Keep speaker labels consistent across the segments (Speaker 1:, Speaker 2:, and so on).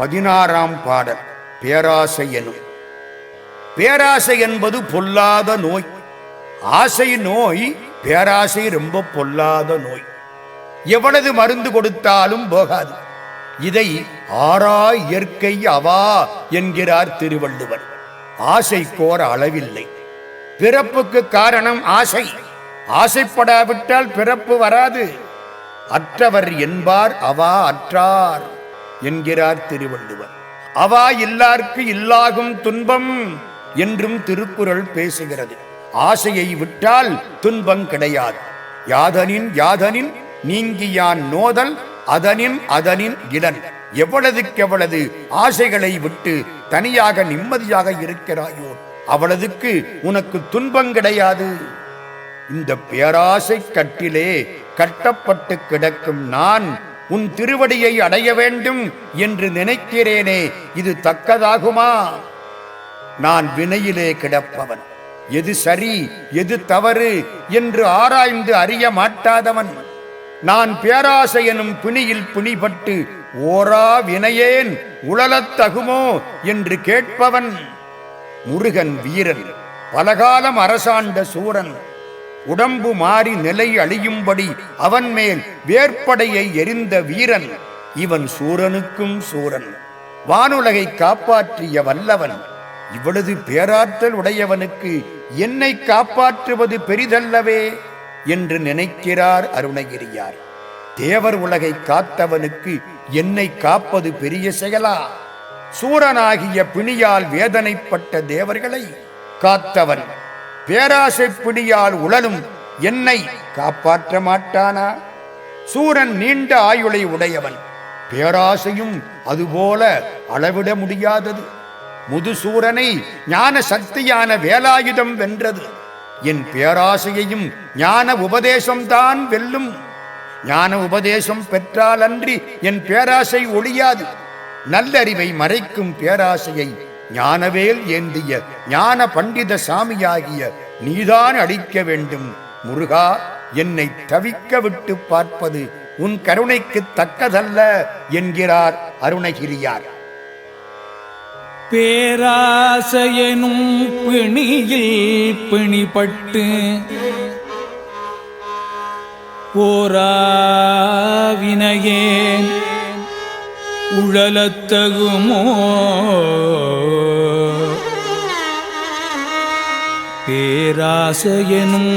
Speaker 1: பதினாறாம் பாடல் பேராசை எனும். பேராசை என்பது பொல்லாத நோய். ஆசை நோய் பேராசை ரொம்ப பொல்லாத நோய். எவ்வளவு மருந்து கொடுத்தாலும் போகாது. இதை ஆறா இயற்கை அவா என்கிறார் திருவள்ளுவர். ஆசைக்கோர் அளவில்லை. பிறப்புக்கு காரணம் ஆசை. ஆசைப்படாவிட்டால் பிறப்பு வராது. அற்றவர் என்பார் அவா அற்றார். என்கிறார் திருவள்ளுவர். அவா இல்லார்க்கு இல்லாகும் துன்பம் என்றும் திருக்குறள் பேசுகிறது. ஆசையை விட்டால் துன்பம் கிடையாது. யாதனின் யாதனின் நீங்கியான் நோதல் அதனின் அதனின் இடன். எவ்வளதுக்கெவ்வளது ஆசைகளை விட்டு தனியாக நிம்மதியாக இருக்கிறாயோ அவளதுக்கு உனக்கு துன்பம் கிடையாது. இந்த பேராசை கட்டிலே கட்டப்பட்டு கிடக்கும் நான் உன் திருவடியை அடைய வேண்டும் என்று நினைக்கிறேனே இது தக்கதாகுமா? நான் வினையிலே கிடப்பவன். எது சரி எது தவறு என்று ஆராய்ந்து அறிய மாட்டாதவன். நான் பேராசை எனும் பிணியில் பிணிபட்டு ஓரா வினையேன் உழலத்தகுமோ என்று கேட்பவன். முருகன் வீரன் பலகாலம் அரசாண்ட சூரன். உடம்பு மாறி நிலை அழியும்படி அவன் மேல் வேற்படையை எரிந்த வீரன். இவன் சூரனுக்கும் சூரன். வானுலகை காப்பாற்றிய வல்லவன். இவ்வளவு பேராற்றல் உடையவனுக்கு என்னை காப்பாற்றுவது பெரிதல்லவே என்று நினைக்கிறார் அருணகிரியார். தேவர் உலகை காத்தவனுக்கு என்னை காப்பது பெரிய செயலா? சூரனாகிய பிணியால் வேதனைப்பட்ட தேவர்களை காத்தவன் பேராசை பிடியால் உழலும் என்னை காப்பாற்ற மாட்டானா? சூரன் நீண்ட ஆயுளை உடையவன். பேராசையும் அதுபோல அளவிட முடியாதது. முதுசூரனை ஞான சக்தியான வேலாயுதம் வென்றது. என் பேராசையையும் ஞான உபதேசம்தான் வெல்லும். ஞான உபதேசம் பெற்றால் அன்றி என் பேராசை ஒழியாது. நல்லறிவை மறைக்கும் பேராசையை ஞானவேல் ஏந்திய ஞான பண்டித சாமியாகிய நீதான் அளிக்க வேண்டும். முருகா என்னை தவிக்க விட்டு பார்ப்பது உன் கருணைக்கு தக்கதல்ல என்கிறார் அருணகிரியார்.
Speaker 2: பேராசையனும் பிணியில் பிணிப்பட்டு ஓராவினையேன் உழலத்தகுமோ? பேராசையனும்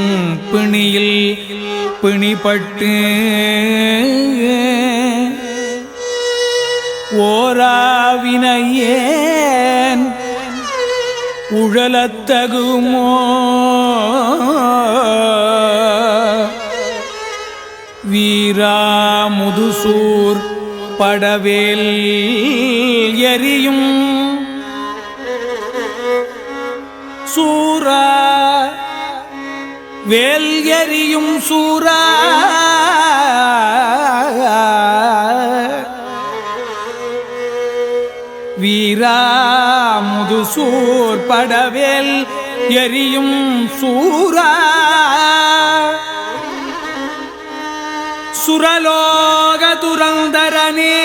Speaker 2: பிணியில் பிணிப்பட்டு ஓராவினையேன் உழலத்தகுமோ? வீரா முதுசூர் படவேல் எரியும். சூரா வேல் எரியும் சூரா வீராமுதுசூர் படவேல் எரியும் சூரா சுரலோக துரந்தரனே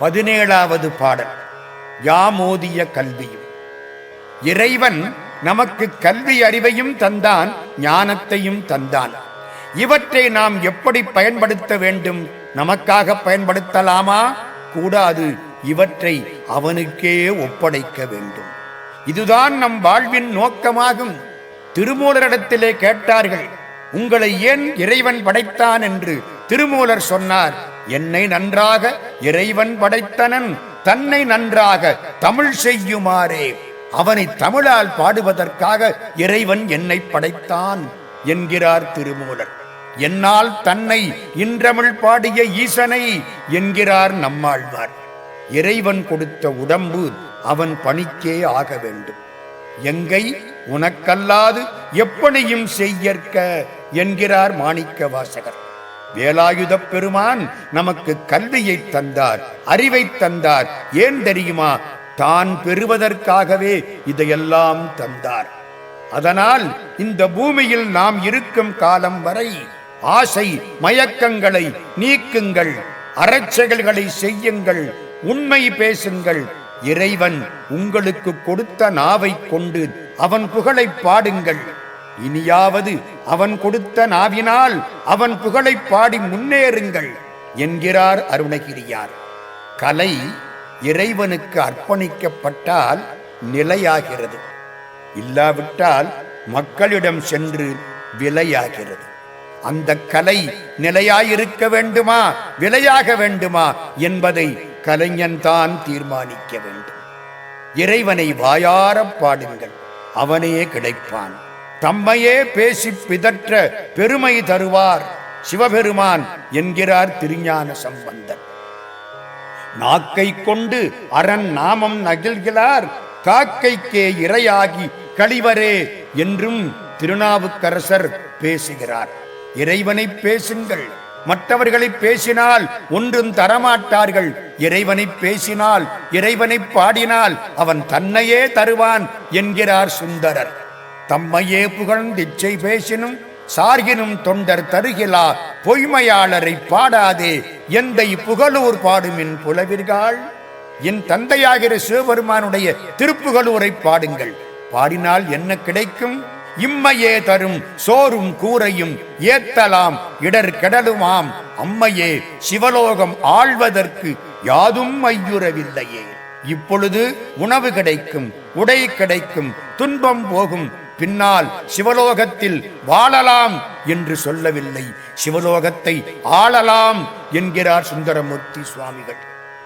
Speaker 1: பதினேழாவது பாடல். யாமோதிய கல்வியும். இறைவன் நமக்கு கல்வி அறிவையும் தந்தான் ஞானத்தையும் தந்தான். இவற்றை நாம் எப்படி பயன்படுத்த வேண்டும்? நமக்காக பயன்படுத்தலாமா? கூடாது. இவற்றை அவனுக்கே ஒப்படைக்க வேண்டும். இதுதான் நம் வாழ்வின் நோக்கமாகும். திருமூலரிடத்திலே கேட்டார்கள் உங்களை ஏன் இறைவன் படைத்தான்? என்று திருமூலர் சொன்னார் என்னை நன்றாக இறைவன் படைத்தனன் தன்னை நன்றாக தமிழ் செய்யுமாறே. அவனை தமிழால் பாடுவதற்காக இறைவன் என்னை படைத்தான் என்கிறார் திருமூலர். என்னால் தன்னை இன்றமிழ் பாடிய ஈசனை என்கிறார் நம்மாழ்வார். இறைவன் கொடுத்த உடம்பு அவன் பணிக்கே ஆக வேண்டும். எங்கை உனக்கல்லாது எப்பனையும் செய்யற்க என்கிறார் மாணிக்க வாசகர். வேலாயுதப் பெருமான் நமக்கு கல்வியை தந்தார் அறிவை தந்தார். ஏன் தெரியுமா? தான் பெறுவதற்காகவே இதையெல்லாம் தந்தார். அதனால் இந்த பூமியில் நாம் இருக்கும் காலம் வரை ஆசை மயக்கங்களை நீக்குங்கள் அறச்செயல்களை செய்யுங்கள் உண்மை பேசுங்கள். இறைவன் உங்களுக்கு கொடுத்த நாவைக் கொண்டு அவன் புகழை பாடுங்கள். இனியாவது அவன் கொடுத்த நாவினால் அவன் புகழை பாடி முன்னேறுங்கள் என்கிறார் அருணகிரியார். கலை இறைவனுக்கு அர்ப்பணிக்கப்பட்டால் நிலையாகிறது. இல்லாவிட்டால் மக்களிடம் சென்று விலையாகிறது. அந்த கலை நிலையாயிருக்க வேண்டுமா விலையாக வேண்டுமா என்பதை கலைஞன் தான் தீர்மானிக்க வேண்டும். இறைவனை வாயாரப் பாடுங்கள் அவனே கிடைப்பான். தம்மையே பேசி பிதற்ற பெருமை தருவார் சிவபெருமான் என்கிறார் திருஞான சம்பந்தர். நாக்கை கொண்டு அரண் நாமம் நகிழ்கிறார் காக்கைக்கே இரையாகி கழிவரே என்றும் திருநாவுக்கரசர் பேசுகிறார். இறைவனை பேசுங்கள். மற்றவர்களை பேசினால் ஒன்றும் தரமாட்டார்கள். இறைவனை பேசினால் இறைவனை பாடினால் அவன் தன்னையே தருவான் என்கிறார் சுந்தரர். தம்மையே புகழ்ந்திச்சை பேசினும் சார்கினும் தொண்டர் தருகிலா பொய்மையாளரை பாடாதே எந்தை புகழூர் பாடுமின் புலவிர்கள்? என் தந்தையாகிற சிவபெருமானுடைய திருப்புகழூரை பாடுங்கள். பாடினால் என்ன கிடைக்கும்? இம்மையே தரும் சோறும் கூரையும் ஏத்தலாம் இடர் கெடலுமாம். அம்மையே சிவலோகம் ஆழ்வதற்கு யாதும் ஐயுறவில்லையே. இப்பொழுது உணவு கிடைக்கும் உடை கிடைக்கும் துன்பம் போகும். பின்னால் சிவலோகத்தில் வாழலாம் என்று சொல்லவில்லை. சிவலோகத்தை ஆளலாம் என்கிறார் சுந்தரமூர்த்தி சுவாமிகள்.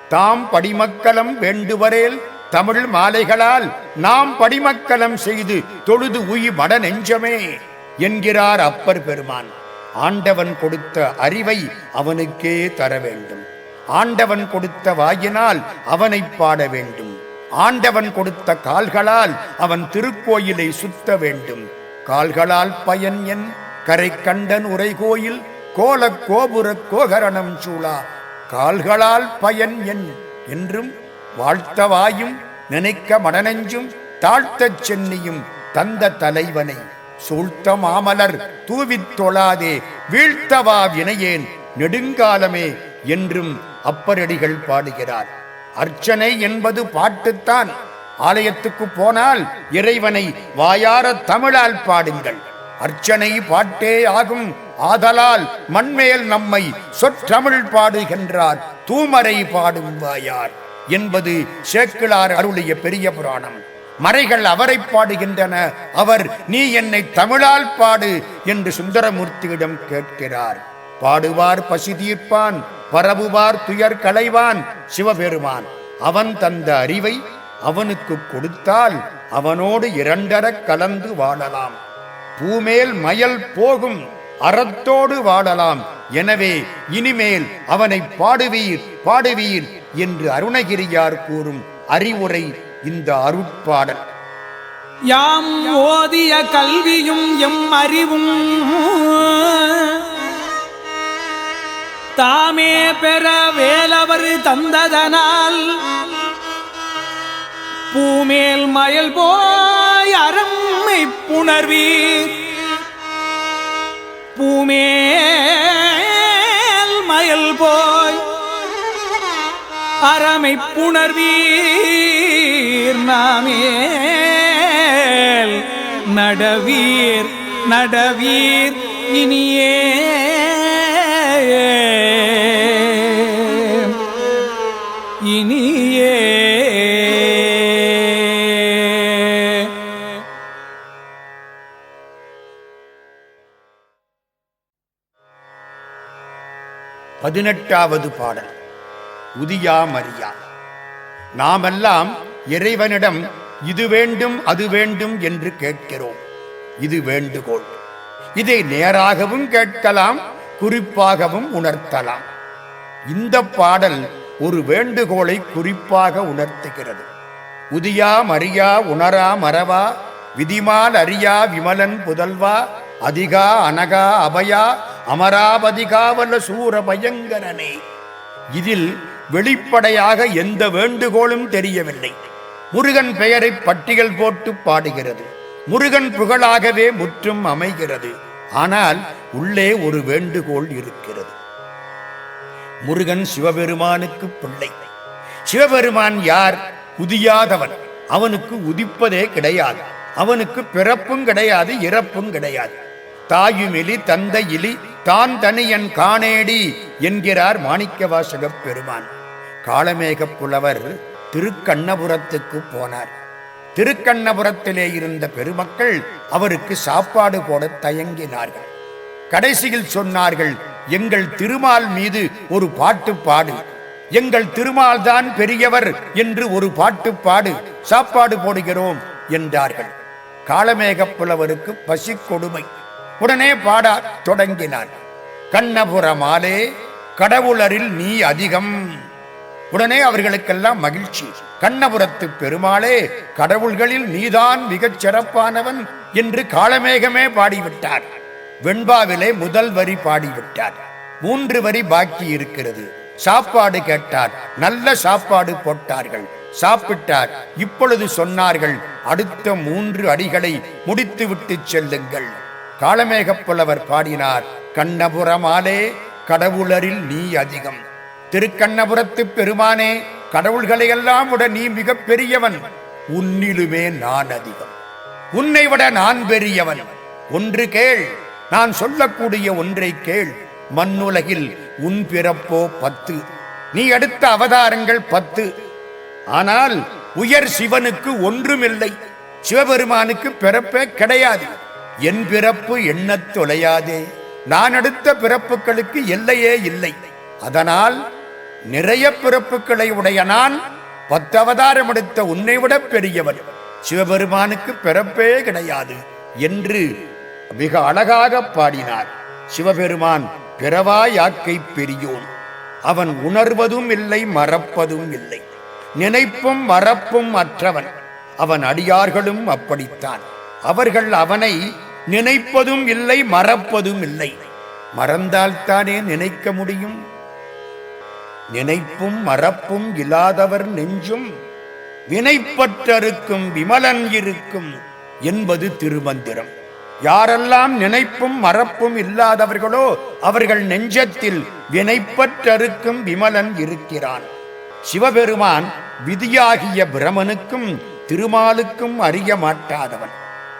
Speaker 1: தாம் படிமக்களம் வேண்டுவரேல் தமிழ் மாலைகளால் நாம் படிமக்கலம் செய்து தொழுது உயி மட நெஞ்சமே என்கிறார் அப்பர் பெருமான். ஆண்டவன் கொடுத்த அறிவை அவனுக்கே தர வேண்டும். ஆண்டவன் கொடுத்த வாயினால் அவனை பாட வேண்டும். ஆண்டவன் கொடுத்த கால்களால் அவன் திருக்கோயிலை சுத்த வேண்டும். கால்களால் பயன் என் கரை கண்டன் உரை கோயில் கோல கோபுர கோகரணம் சூழா. கால்களால் பயன் என் என்றும் வாழ்த்தவாயும் நினைக்க மடனெஞ்சும் தாழ்த்தச் சென்னியும் தந்த தலைவனை சூழ்த்த மாமலர் தூவித் தொழாதே வீழ்த்தவா வினையேன் நெடுங்காலமே என்றும் அப்பரடிகள் பாடுகிறார். அர்ச்சனை என்பது பாட்டுத்தான். ஆலயத்துக்கு போனால் இறைவனை வாயார தமிழால் பாடுங்கள். அர்ச்சனை பாட்டே ஆகும். ஆதலால் மண்மேல் நம்மை சொற்றமிழ் பாடுகின்றார். தூமரை பாடும் வாயார். என்பது சேக்கிழார் அருளிய பெரிய புராணம். மறைகள் அவரை பாடுகின்றன. அவர் நீ என்னை தமிழால் பாடு என்று சுந்தரமூர்த்தியிடம் கேட்கிறார். பாடுவார் பசி தீர்ப்பான் பரவுவார் துயர் களைவான் சிவபெருமான். அவன் தந்த அறிவை அவனுக்கு கொடுத்தால் அவனோடு இரண்டரக் கலந்து வாழலாம். பூமேல் மயல் போகும் அறத்தோடு வாழலாம். எனவே இனிமேல் அவனை பாடுவீர் பாடுவீர் என்று அருணகிரியார் கூறும் அறிவுரை இந்த அருட்பாடல்.
Speaker 2: யாம் ஓதிய கல்வியும் எம் அறிவும் தாமே பெற வேலவர் தந்ததனால் பூமேல் மயல் போய் அறம்மை புணர்வீர் பூமேல் அறமை புணர்வீர் நாமேல். நடவீர் நடவீர் இனியே. இனியே.
Speaker 1: பதினெட்டாவது பாடல். உதியா மரியா. நாமெல்லாம் இறைவனிடம் இது வேண்டும் அது வேண்டும் என்று கேட்கிறோம். இது வேண்டுகோள். இதை நேராகவும் கேட்கலாம் குறிப்பாகவும் உணர்த்தலாம். இந்த பாடல் ஒரு வேண்டுகோளை குறிப்பாக உணர்த்துகிறது. உதியா மரியா உணரா மறவா விதிமால் அறியா விமலன் புதல்வா அதிகா அனகா அபயா அமராவதிகாவல சூர பயங்கரனே. இதில் வெளிப்படையாக எந்த வேண்டுகோளும் தெரியவில்லை. முருகன் பெயரை பட்டியல் போட்டு பாடுகிறது. முருகன் புகழாகவே முற்றும் அமைகிறது. ஆனால் உள்ளே ஒரு வேண்டுகோள் இருக்கிறது. முருகன் சிவபெருமானுக்கு பிள்ளை. சிவபெருமான் யார்? உதியாதவன். அவனுக்கு உதிப்பதே கிடையாது. அவனுக்கு பிறப்பும் கிடையாது இறப்பும் கிடையாது. தாயுமிலி தந்தை இலி தான் தனியன் காணேடி என்கிறார் மாணிக்கவாசகப் பெருமான். காளமேகப் புலவர் திருக்கண்ணபுரத்துக்கு போனார். திருக்கண்ணபுரத்திலே இருந்த பெருமக்கள் அவருக்கு சாப்பாடு போட தயங்கினார்கள். கடைசியில் சொன்னார்கள் எங்கள் திருமால் மீது ஒரு பாட்டு பாடு. எங்கள் திருமால் தான் பெரியவர் என்று ஒரு பாட்டு பாடு. சாப்பாடு போடுகிறோம் என்றார்கள். காளமேகப் புலவருக்கு பசி கொடுமை. உடனே பாட தொடங்கினார். கண்ணபுரமாலே கடவுளரில் நீ அதிகம். உடனே அவர்களுக்கெல்லாம் மகிழ்ச்சி. கண்ணபுரத்து பெருமாளே கடவுள்களில் நீதான் மிகச் சிறப்பானவன் என்று காளமேகமே பாடிவிட்டார். வெண்பாவிலே முதல் வரி பாடிவிட்டார். மூன்று வரி பாக்கி இருக்கிறது. சாப்பாடு கேட்டார். நல்ல சாப்பாடு போட்டார்கள். சாப்பிட்டார். இப்பொழுது சொன்னார்கள் அடுத்த மூன்று அடிகளை முடித்துவிட்டு செல்லுங்கள். காளமேகப் புலவர் பாடினார் கண்ணபுரமாலே கடவுளரில் நீ அதிகம். திருக்கண்ணபுரத்து பெருமானே கடவுள்களையெல்லாம் விட நீ மிக பெரியவன். உன்னிலுமே நான் அதிகம். உன்னை விட நான் பெரியவன். ஒன்று கேள். நான் சொல்லக்கூடிய ஒன்றை கேள். மண்ணுலகில் உன் பிறப்போ பத்து. நீ எடுத்த அவதாரங்கள் பத்து. ஆனால் உயர் சிவனுக்கு ஒன்றுமில்லை. சிவபெருமானுக்கு பிறப்பே கிடையாது. என் பிறப்பு எண்ணத் தொலையாதே. நான் எடுத்த பிறப்புகளுக்கு எல்லையே இல்லை. அதனால் நிறைய பிறப்புகளை உடைய நான் பத்து அவதாரம் எடுத்த உன்னை விட பெரியவன் சிவபெருமானுக்கு பிறப்பே கிடையாது என்று மிக அழகாக பாடினார். சிவபெருமான் பிறவா யாக்கை பெரியோன். அவன் உணர்வதும் இல்லை மறப்பதும் இல்லை. நினைப்பும் மறப்பும் அற்றவன். அவன் அடியார்களும் அப்படித்தான். அவர்கள் அவனை நினைப்பதும் இல்லை மறப்பதும் இல்லை. மறந்தால்தானே நினைக்க முடியும்? நினைப்பும் மறப்பும் இல்லாதவர் நெஞ்சும் வினைப்பற்றருக்கும் விமலன் இருக்கும் என்பது திருமந்திரம். யாரெல்லாம் நினைப்பும் மறப்பும் இல்லாதவர்களோ அவர்கள் நெஞ்சத்தில் வினைப்பற்றருக்கும் விமலன் இருக்கிறான். சிவபெருமான் விதியாகிய பிரமனுக்கும் திருமாலுக்கும் அறிய மாட்டாதவன்.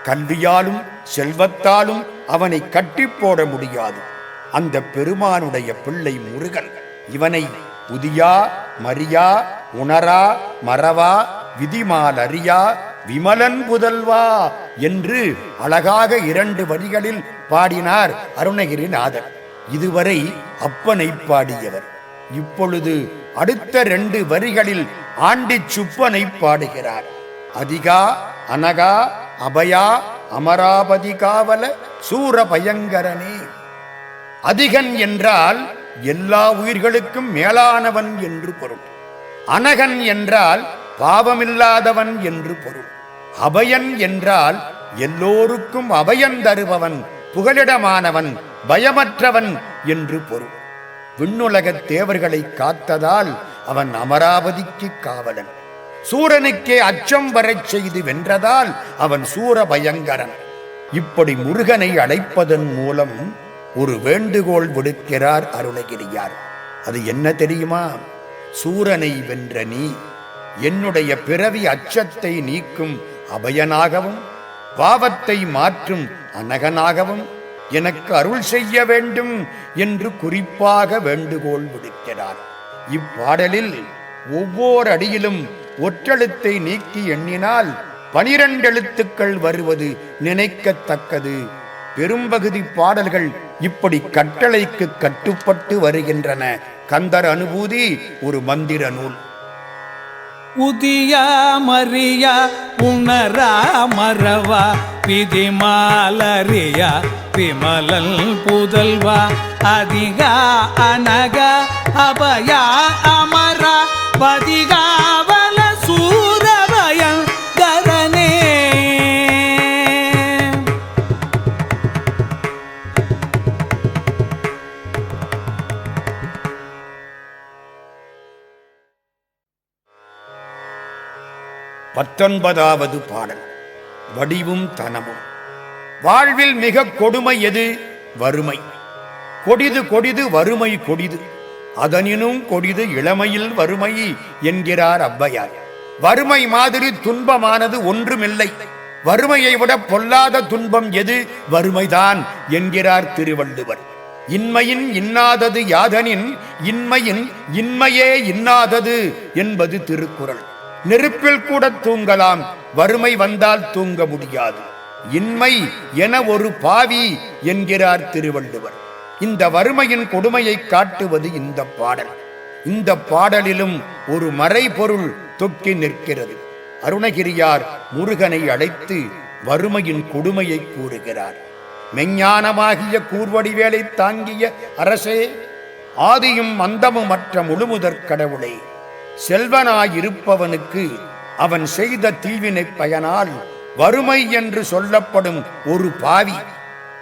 Speaker 1: கல்வியாலும் செல்வத்தாலும் அவனை கட்டி போட முடியாது. அந்த பெருமானுடைய பிள்ளை முருகன். இவனை புதியா மரியா உணரா மறவா விதிமாலரியா விமலன் புதல்வா என்று அழகாக இரண்டு வரிகளில் பாடினார் அருணகிரிநாதர். இதுவரை அப்பனை பாடியவர். இப்பொழுது அடுத்த ரெண்டு வரிகளில் ஆண்டிச் சுப்பனை பாடுகிறார். அதிகா அனகா அபயா அமராபதி காவல சூர பயங்கரனே அதிகன் என்றால் எல்லா உயிர்களுக்கும் மேலானவன் என்று பொருள். அனகன் என்றால் பாவமில்லாதவன் என்று பொருள். அபயன் என்றால் எல்லோருக்கும் அபயன் தருபவன் புகலிடமானவன் பயமற்றவன் என்று பொருள். விண்ணுலகத் தேவர்களை காத்ததால் அவன் அமராவதிக்கு காவலன். சூரனுக்கே அச்சம் வரச் செய்து வென்றதால் அவன் சூர பயங்கரன் இப்படி முருகனை அழைப்பதன் மூலம் ஒரு வேண்டுகோள் விடுக்கிறார் அருணகிரியார். அது என்ன தெரியுமா? சூரனை வென்ற நீ என்னுடைய பிறவி அச்சத்தை நீக்கும் அபயனாகவும் பாவத்தை மாற்றும் அனகனாகவும் எனக்கு அருள் செய்ய வேண்டும் என்று குறிப்பாக வேண்டுகோள் விடுக்கிறார். இப்பாடலில் ஒவ்வொரு அடியிலும் ஒற்றெழுத்தை நீக்கி எண்ணினால் பனிரெண்டு எழுத்துக்கள் வருவது நினைக்கத்தக்கது பெரும்பகுதி பாடல்கள் இப்படி கட்டளைக்கு கட்டுப்பட்டு வருகின்றன. கந்தர் அனுபூதி ஒரு மந்திர நூல்.
Speaker 2: உதியா மரியா உணரா மரவா விதிமாலரியா விமலல் புதல்வா அதிகா அனகா அபயா அமரா பதிகா
Speaker 1: பத்தொன்பதாவது பாடல். வடிவும் தனமும். வாழ்வில் மிக கொடுமை எது? வறுமை. கொடிது கொடிது வறுமை கொடிது. அதனினும் கொடிது இளமையில் வறுமை என்கிறார் அவ்வையார். வறுமை மாதிரி துன்பமானது ஒன்றுமில்லை. வறுமையை விட பொல்லாத துன்பம் எது? வறுமைதான் என்கிறார் திருவள்ளுவர். இன்மையின் இன்னாதது யாதனின் இன்மையின் இன்மையே இன்னாதது என்பது திருக்குறள். நெருப்பில் கூட தூங்கலாம். வறுமை வந்தால் தூங்க முடியாது. இன்மை என ஒரு பாவி என்கிறார் திருவள்ளுவர். இந்த வறுமையின் கொடுமையை காட்டுவது இந்த பாடல். இந்த பாடலிலும் ஒரு மறைபொருள் தொக்கி நிற்கிறது. அருணகிரியார் முருகனை அழைத்து வறுமையின் கொடுமையை கூறுகிறார். மெஞ்ஞானமாகிய கூர்வடிவேலை தாங்கிய அரசே ஆதியும் அந்தமும் மற்ற முழுமுதற் கடவுளே செல்வனாயிருப்பவனுக்கு அவன் செய்த தீவினை பயனால் வறுமை என்று சொல்லப்படும் ஒரு பாவி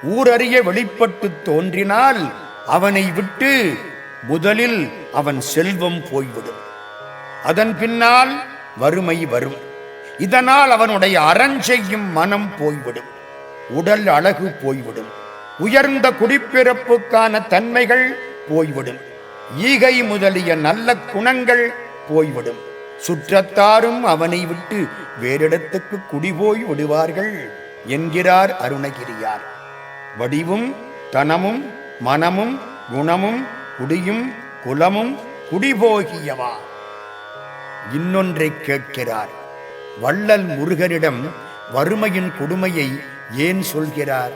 Speaker 1: ஊரறிய வெளிப்பட்டு தோன்றினால் அவனை விட்டு முதலில் அவன் செல்வம் போய்விடும். அதன் பின்னால் வறுமை வரும். இதனால் அவனுடைய அறஞ்செய்யும் மனம் போய்விடும். உடல் அழகு போய்விடும். உயர்ந்த குடிப்பிறப்புக்கான தன்மைகள் போய்விடும். ஈகை முதலிய நல்ல குணங்கள் போய்விடும். சுற்றத்தாரும் அவனை விட்டு வேறிடத்துக்கு குடிபோய் விடுவார்கள் என்கிறார் அருணகிரியார். வடிவும் தனமும் மனமும் குணமும் குடியும் குலமும் குடிபோகியவா? இன்னொன்றை கேட்கிறார். வள்ளல் முருகனிடம் வறுமையின் கொடுமையை ஏன் சொல்கிறார்?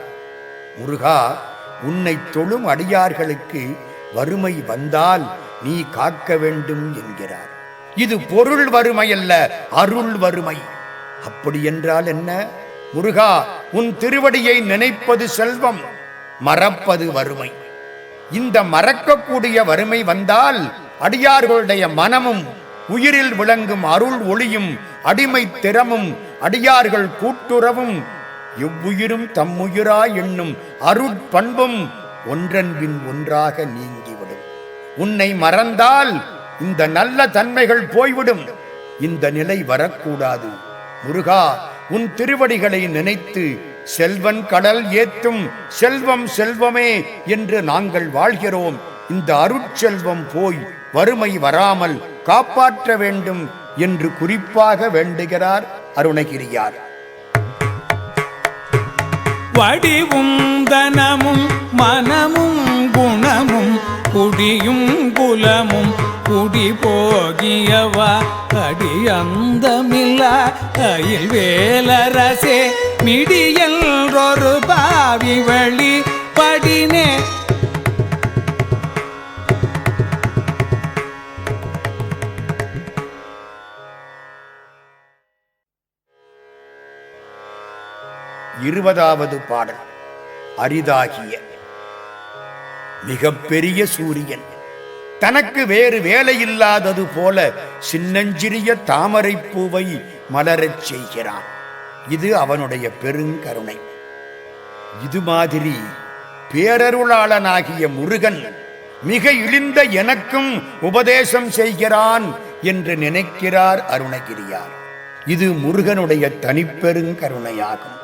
Speaker 1: முருகா உன்னை தொழும் அடியார்களுக்கு வறுமை வந்தால் நீ காக்க வேண்டும் என்கிறார். இது பொருள் வறுமை அல்ல அருள் வறுமை. அப்படி என்றால் என்ன? முருகா உன் திருவடியை நினைப்பது செல்வம் மறப்பது வறுமை. இந்த மறக்கக்கூடிய வறுமை வந்தால் அடியார்களுடைய மனமும் உயிரில் விளங்கும் அருள் ஒளியும் அடிமை திறமும் அடியார்கள் கூட்டுறவும் எவ்வுயிரும் தம்முயிரா என்னும் அருட்பண்பும் ஒன்றன்பின் ஒன்றாக நீங்கிவிடும். உன்னை மறந்தால் இந்த நல்ல தன்மைகள் போய்விடும். இந்த நிலை வரக்கூடாது. முருகா உன் திருவடிகளை நினைத்து செல்வன் கடல் ஏத்தும் செல்வம் செல்வமே என்று நாங்கள் வாழ்கிறோம். இந்த அருட்செல்வம் போய் வறுமை வராமல் காப்பாற்ற வேண்டும் என்று குறிப்பாக வேண்டுகிறார் அருணகிரியார்.
Speaker 2: வடிவும் தனமும் மனமும் குணமும் குடியும் குலமும் குடி போகியவா அடியந்தமில்ல அயில் வேலரசே மிடியல்றொரு பாவி வழி படினே
Speaker 1: இருபதாவது பாடல் அரிதாகிய மிகப்பெரிய சூரியன் தனக்கு வேறு வேலை இல்லாதது போல சின்னஞ்சிறிய தாமரைப் பூவை மலரச் செய்கிறான். இது அவனுடைய பெருங்கருணை. இது மாதிரி பேரருளாளனாகிய முருகன் மிக இழிந்த எனக்கும் உபதேசம் செய்கிறான் என்று நினைக்கிறார் அருணகிரியார். இது முருகனுடைய தனிப்பெருங்கருணையாகும்.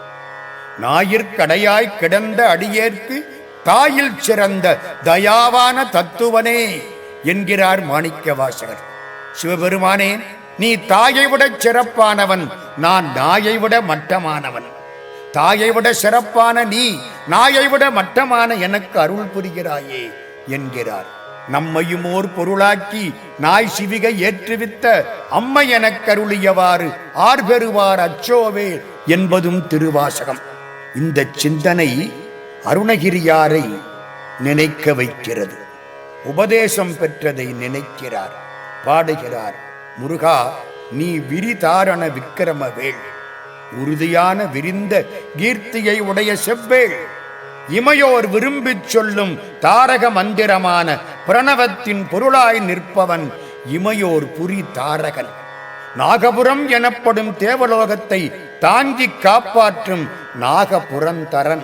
Speaker 1: ஞாயிற்கடையாய் கிடந்த அடியேற்கு தாயில் சிறந்த தயாவான தத்துவனே. என்கிறார் மாணிக்க வாசகர் சிவபெருமானே நீ தாயை விட சிறப்பானவன் நான் நாயை விட மட்டமானவன். தாயை விட சிறப்பான நீ நாயை விட மட்டமான எனக்கு அருள் புரிகிறாயே என்கிறார். நம்மையும் ஓர் பொருளாக்கி நாய் சிவிகை ஏற்றுவித்த அம்மை எனக்கருளியவாறு ஆர்பெறுவார் அச்சோவே என்பதும் திருவாசகம். இந்த சிந்தனை அருணகிரியாரை நினைக்க வைக்கிறது. உபதேசம் பெற்றதை நினைக்கிறார். பாடுகிறார் முருகா நீ விரிதாரண விக்கிரமவேள். உறுதியான விரிந்த கீர்த்தியை உடைய செவ்வேள். இமையோர் விரும்பிச் சொல்லும் தாரக மந்திரமான பிரணவத்தின் பொருளாய் நிற்பவன் இமையோர் புரி தாரகன். நாகபுரம் எனப்படும் தேவலோகத்தை தாங்கிக் காப்பாற்றும் நாகபுரந்தரன்.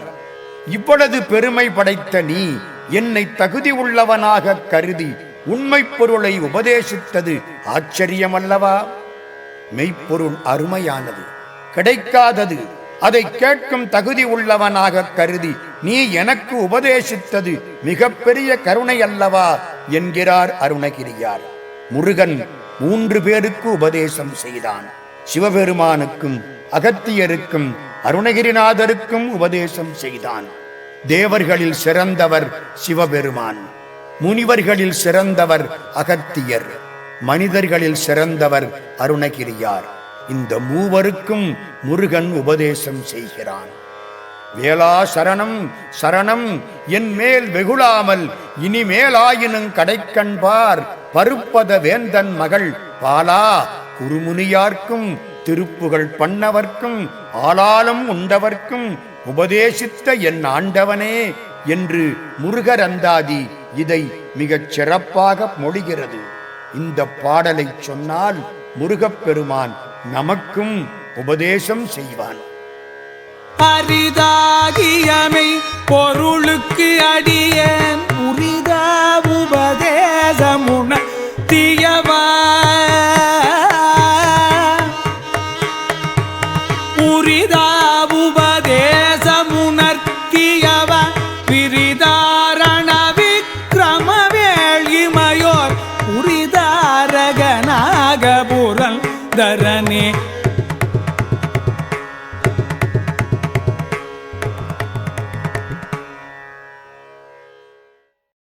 Speaker 1: இவ்வளவு பெருமை படைத்த நீ என்னை தகுதி உள்ளவனாக கருதி உண்மை பொருளை உபதேசித்தது ஆச்சரியமல்லவா? மெய்ப்பொருள் அருமையானது. கிடைக்காதது. அதை கேட்கும் தகுதி உள்ளவனாக கருதி நீ எனக்கு உபதேசித்தது மிகப்பெரிய கருணை அல்லவா என்கிறார் அருணகிரியார். முருகன் மூன்று பேருக்கு உபதேசம் செய்தான். சிவபெருமானுக்கும் அகத்தியருக்கும் அருணகிரிநாதருக்கும் உபதேசம் செய்தான். தேவர்களில் சிறந்தவர் சிவபெருமான். முனிவர்களில் சிறந்தவர் அகத்தியர். மனிதர்களில் சிறந்தவர் அருணகிரியார். இந்த மூவருக்கும் முருகன் உபதேசம் செய்கிறான். வேளா சரணம் சரணம் என் மேல் வெகுளாமல் இனிமேலாயினும் கடைக்கண்பார் பருப்பத வேந்தன் மகள் பாலா குருமுனியார்க்கும் திருப்புகழ் பண்ணவர்க்கும் ஆளாலும் உண்டவர்க்கும் உபதேசித்த என் ஆண்டவனே என்று முருகரந்தாதி இதை மிகச் சிறப்பாக மொழிகிறது. இந்த பாடலை சொன்னால் முருகப்பெருமான் நமக்கும் உபதேசம் செய்வான்.
Speaker 2: அரிதாகியமை பொருளுக்கு அடியேன். உரிதா உபதேசமுன தீயவா